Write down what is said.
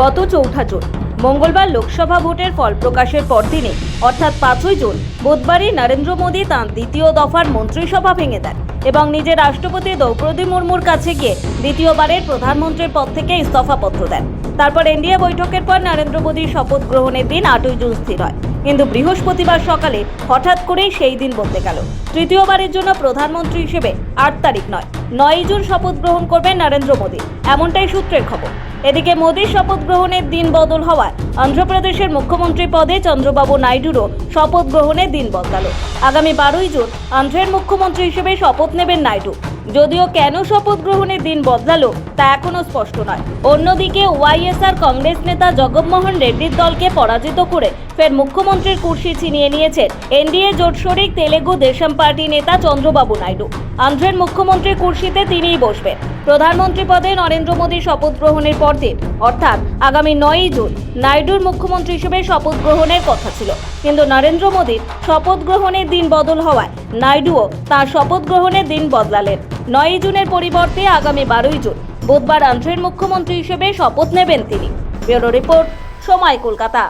গত চৌঠা জুন। মঙ্গলবার লোকসভা ভোটের ফল প্রকাশের পর দিনে অর্থাৎ পাঁচই জুন, বুধবারই নরেন্দ্র মোদী তাঁর দ্বিতীয় দফার মন্ত্রিসভা ভেঙে দেন এবং নিজের রাষ্ট্রপতি দ্রৌপদী মুর্মুর কাছে গিয়ে দ্বিতীয়বারের প্রধানমন্ত্রীর পদ থেকে ইস্তফাপত্র দেন। তারপর এনডিএ বৈঠকের পর নরেন্দ্র মোদীর শপথ গ্রহণের দিন আটই জুন স্থির হয়। কিন্তু বৃহস্পতিবার সকালে হঠাৎ করেই সেই দিন বলতে গেল। তৃতীয়বারের জন্য প্রধানমন্ত্রী হিসেবে আট তারিখ নয় নয়ই জুন শপথ গ্রহণ করবেন নরেন্দ্র মোদী। এমনটাই সূত্রের খবর। এদিকে মোদীর শপথ গ্রহণের দিন বদল হওয়ায় অন্ধ্রপ্রদেশের মুখ্যমন্ত্রী পদে চন্দ্রবাবু নাইডুরও শপথ গ্রহণের দিন বদলালো। আগামী বারোই জুন অন্ধ্রের মুখ্যমন্ত্রী হিসেবে শপথ নেবেন নাইডু। যদিও কেন শপথ গ্রহণের দিন বদলালো তা এখনও স্পষ্ট নয়। অন্যদিকে ওয়াইএসআর কংগ্রেস নেতা জগমোহন রেড্ডির দলকে পরাজিত করে ফের মুখ্যমন্ত্রীর কুর্সি ছিনিয়ে নিয়েছেন। এনডিএ জোট শরিক, তেলেগু দেশম পার্টি নেতা চন্দ্রবাবু নাইডু। আন্ধ্রের মুখ্যমন্ত্রীর কুর্সিতে তিনিই বসবেন। প্রধানমন্ত্রী পদে নরেন্দ্র মোদীর শপথ গ্রহণের পরদিন অর্থাৎ আগামী নয়ই জুন, নাইডুর মুখ্যমন্ত্রী হিসেবে শপথ গ্রহণের কথা ছিল। কিন্তু নরেন্দ্র মোদীর শপথ গ্রহণের দিন বদল হওয়ায় নাইডুও তার শপথ গ্রহণের দিন বদলালেন। নয়ই জুনের পরিবর্তে আগামী বারোই জুন, বুধবার আন্ধ্রের মুখ্যমন্ত্রী হিসেবে শপথ নেবেন তিনি। ব্যুরো রিপোর্ট, সময় কলকাতা।